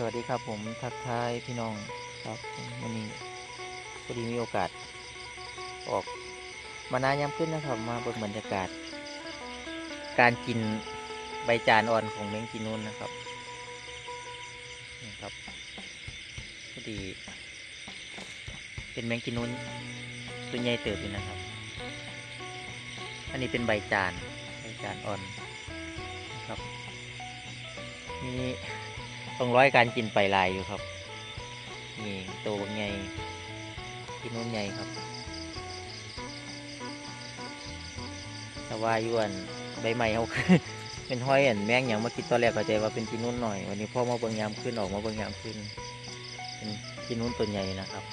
สวัสดีครับผมทักทายพี่น้องครับวันนี้พอดีมีโอกาส ออกมานายามขึ้นนะครับมาเบิ่งบรรยากาศ การกินใบจานอ่อนของแมงกินนูนนะครับนี่ครับพอดี เป็นแมงกินนูนตัวใหญ่เติบอยู่นะครับ อันนี้เป็นใบจานใบจานอ่อนนะครับมี ต้องร้อยการกินไปลายอยู่ครับ นี่โตใหญ่กินนุ่นใหญ่ครับแต่ว่ายวนใบใหม่เขาเป็นห้อยอันแมงอย่างมากินตอนแรกเข้าใจว่าเป็นกินนุ่นหน่อย วันนี้พ่อมาเบิ่งยามขึ้นออกมาเบิ่งยามขึ้นเป็นกินนุ่นตัวใหญ่นะครับ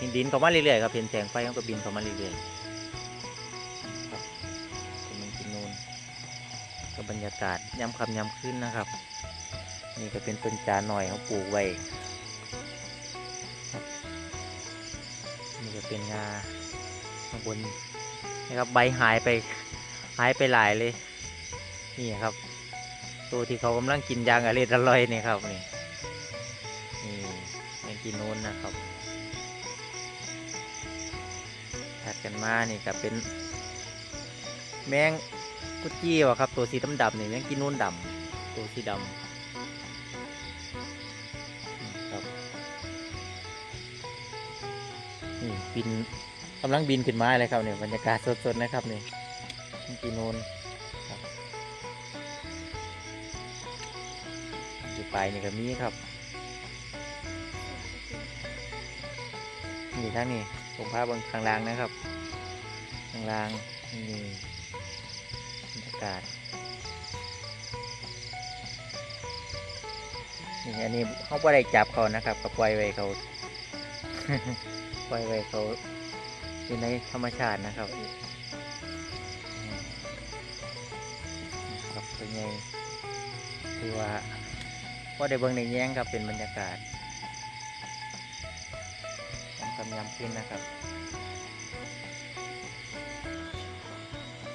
บินดินเขามาเรื่อยๆครับเห็นแสงไฟเขาก็บินเขามาเรื่อยๆครับเป็นกินนุ่นก็บรรยากาศยามค่ำยามขึ้นนะครับ นี่ก็เป็นต้นจานหน่อยเขาปลูกไว้นี่ก็เป็นงาข้างบนนะครับใบหายไปหายไปหลายเลย นี่ครับ ตัวที่เขากำลังกินยางอร่อยอร่อยนี่ครับนี่นี่ยังกินนู้นนะครับถัดกันมานี่ก็เป็นแมงกุดจี้วะครับ ตัวสีดำๆนี่แมงกินนู้นดำตัวสีดำ นี่บินกำลังบินขึ้นมาเลยครับเนี่ยบรรยากาศสดๆนะครับนี่กีนูนอยู่ปลายนี่ก็มีครับนี่ทั้งนี่ผมพาบางข้างล่างนะครับข้างล่างนี่บรรยากาศนี่อันนี้เขาไม่ได้จับเขานะครับก็ปล่อยไว้เขา ปล่อยไว้เขาอยู่ในธรรมชาตินะครับครับเป็นไงคือว่าพอได้เบิ่งในแย้งครับเป็นบรรยากาศกำยำขึ้นนะครับ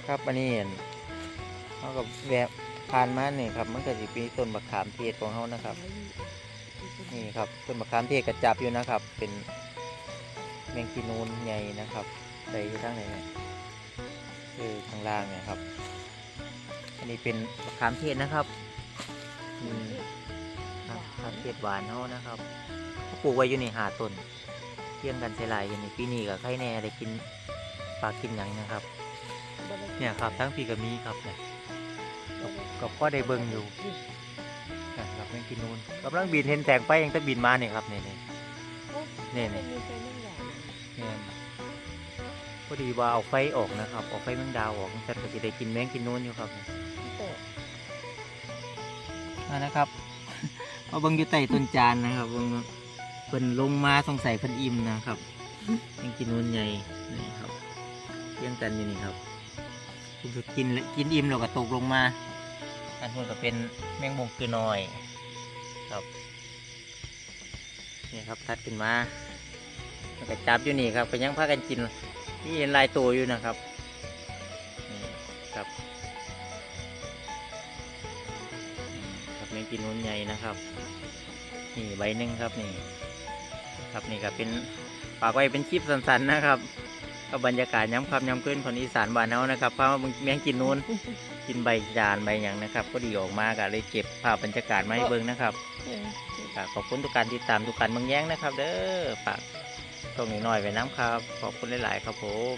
ครับอันนี้เห็นเขากับแวะผ่านมาเนี่ยครับ มันก็จะมีต้นบักขามเทศของเขานะครับ นี่ครับต้นมะขามเทศกระจับอยู่นะครับ เป็น งกีนูนใหญ่นะครับใส่อยู่ทั้งไหนเนี่ยคือข้างล่างเนี่ยครับ อันนี้เป็นมะขามเทศนะครับอืมครับมะขามเทศหวานเขานะครับเขาปลูกไว้อยู่ในหาต้นเที่ยงกันใส่ลายอยู่ในปีนี้กับไข่แน่ได้กินปลากินหยังนะครับ เนี่ยครับทั้งปีกับมีครับเนี่ยกับกับพ่อได้เบิ่งอยู่นะครับแมงกินนูนกำลังบินเห็นแสงไฟยังจะบินมาเนี่ยครับเนี่ยเนี่ยนี่ นี่นพอดีว่าเอาไฟออกนะครับเอาไฟแมงดาวออกฉันก็จะได้กินแมงกินนูนอยู่ครับอ่นะครับเอาเบิ่งอยู่ใต้ต้นจานนะครับเบิ่งเพิ่นลงมาสงสัยเพิ่นอิ่มนะครับแมงกินนูนใหญ่นี่ครับเที่ยงกันอยู่นี่ครับเพิ่นก็กินแล้วกินอิ่มแล้วก็ตกลงมา อันนู้นก็เป็นแมงมุมคือน้อย ครับนี่ครับ ทัดขึ้นมา ก็จับอยู่นี่ครับไปยังพากันกินนี่เห็นลายตัวอยู่นะครับนี่ครับอืมครับแมงกินนุ่นใหญ่นะครับ นี่ใบหนึ่งครับนี่ครับนี่ก็เป็นฝากไว้เป็นคลิปสั้นๆนะครับก็บรรยากาศย้ำคำย้ำขึ้นคนอีสานบ้านเฮานะครับพามาเบิ่งแมงกินนูนกินใบจานใบหยังนะครับ ก็ดีออกมาก็เลยเก็บภาพบรรยากาศมาให้เบิ่งนะครับก็ขอบคุณทุกการติดตามทุกการเบิ่งแย้งนะครับ เด้อฝาก ตรงนี้หน่อยไปน้ำครับ ขอบคุณหลาย ๆ ครับผม